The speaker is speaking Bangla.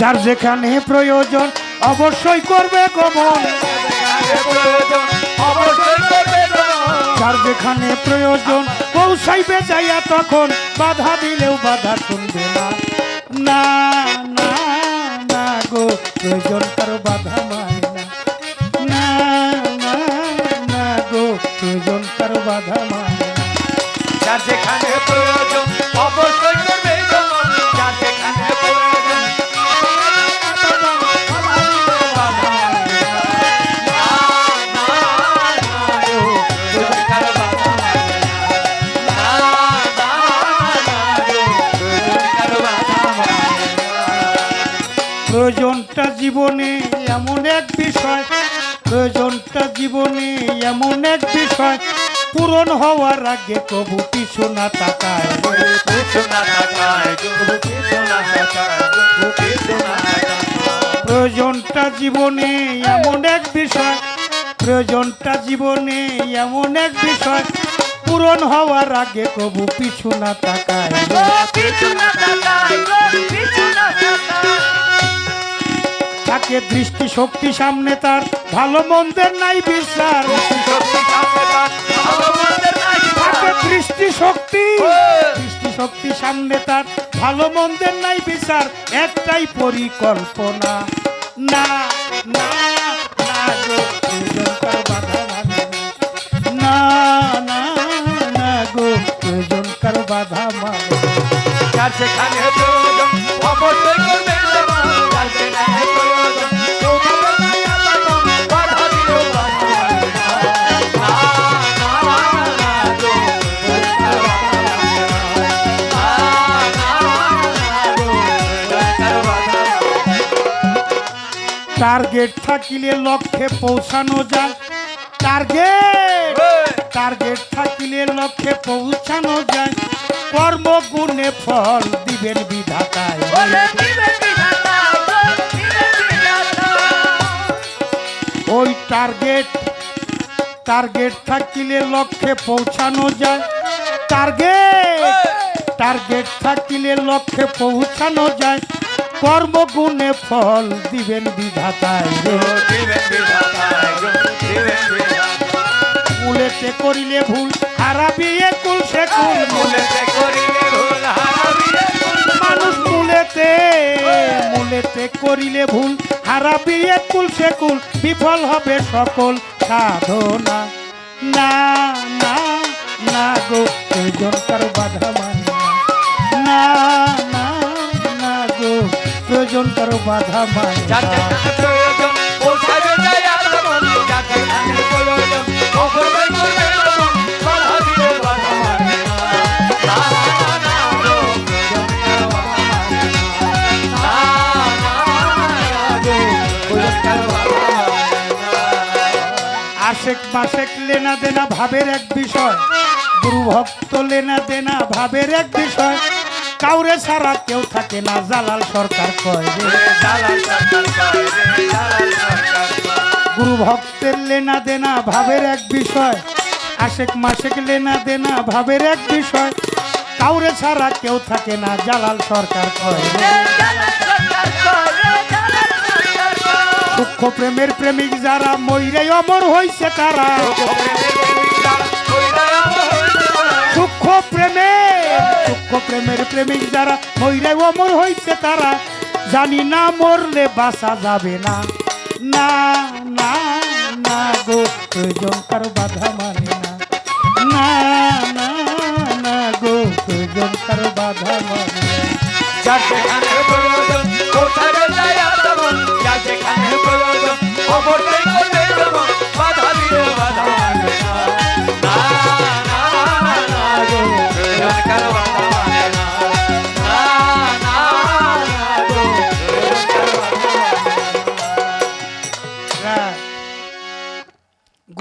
যার যেখানে প্রয়োজন অবশ্যই করবে গমন। যার যেখানে প্রয়োজন পৌঁছাইবে যাইয়া তখন বাধা দিলেও বাধা শুনবে না। না না না গো, প্রয়োজন তার বাধা মানে না। না না গো, প্রয়োজন তার বাধা মানে না। যার যেখানে প্রয়োজন অবশ্যই জীবনে এমন এক বিষয়, প্রয়োজনটা জীবনে এমন এক বিষয়, পূরণ হওয়ার আগে কবু পিছু না তাকায় প্রয়োজনটা জীবনে এমন এক বিষয়, প্রয়োজনটা জীবনে এমন এক বিষয়, পূরণ হওয়ার আগে কবু পিছু না তাকায় থাকে দৃষ্টি শক্তি সামনে তার ভালো মন্দের নাই বিচার। থাকে দৃষ্টি শক্তি। দৃষ্টি শক্তি সামনে তার ভালো মন্দের নাই বিচার। একটাই পরিকল্পনা। না না না না না না গো প্রয়োজন কার বাধা প্রয়োজন অবশ্যই করবে টার্গেট থাকিলে লক্ষ্যে পৌঁছানো যায়। টার্গেট টার্গেট থাকিলে লক্ষ্যে পৌঁছানো যায়। কর্মগুণে ফল দিবেন বিধাতায়। ওই টার্গেট টার্গেট থাকিলে লক্ষ্যে পৌঁছানো যায়। টার্গেট টার্গেট থাকিলে লক্ষ্যে পৌঁছানো যায়। কর্মগুণে ফল দিবেন বিধাতায় কুলেতে করিলে ভুল হারাবি এ কুল সে কুল মুলেতে করিলে ভুল মানুষ মূলেতে মূলেতে করিলে ভুল হারাবি এ কুল সে কুল, বিফল হবে সকল সাধনা। না না না গো, প্রয়োজন কারও বাধা মানে না প্রয়োজন কারও বাধা মানে প্রয়োজন পৌঁছাবে যায় প্রয়োজন করবে আশেক মাসেক লেনা দেনা ভাবের এক বিষয়। গুরু ভক্ত লেনা দেনা ভাবের এক বিষয়। কাউরে ছাড়া কেউ থাকে না জালাল সরকার কয় গুরু ভক্তের লেনা দেনা ভাবের এক বিষয় আশেক মাসেক লেনা দেনা ভাবের এক বিষয়। কাউরে ছাড়া কেউ থাকে না জালাল সরকার কয় সূক্ষ্ম প্রেমের প্রেমিক যারা ময়ূরে অমর হয়েছে তারা। প্রেমের প্রেমিক যারা ময়ূরে অমর হইছে তারা। জানি না মরলে বাসা যাবে না। না না না গো, প্রয়োজন কারও বাধা মানে না। না না গো, প্রয়োজন কারও বাধা মানে যেখানে প্রয়োজন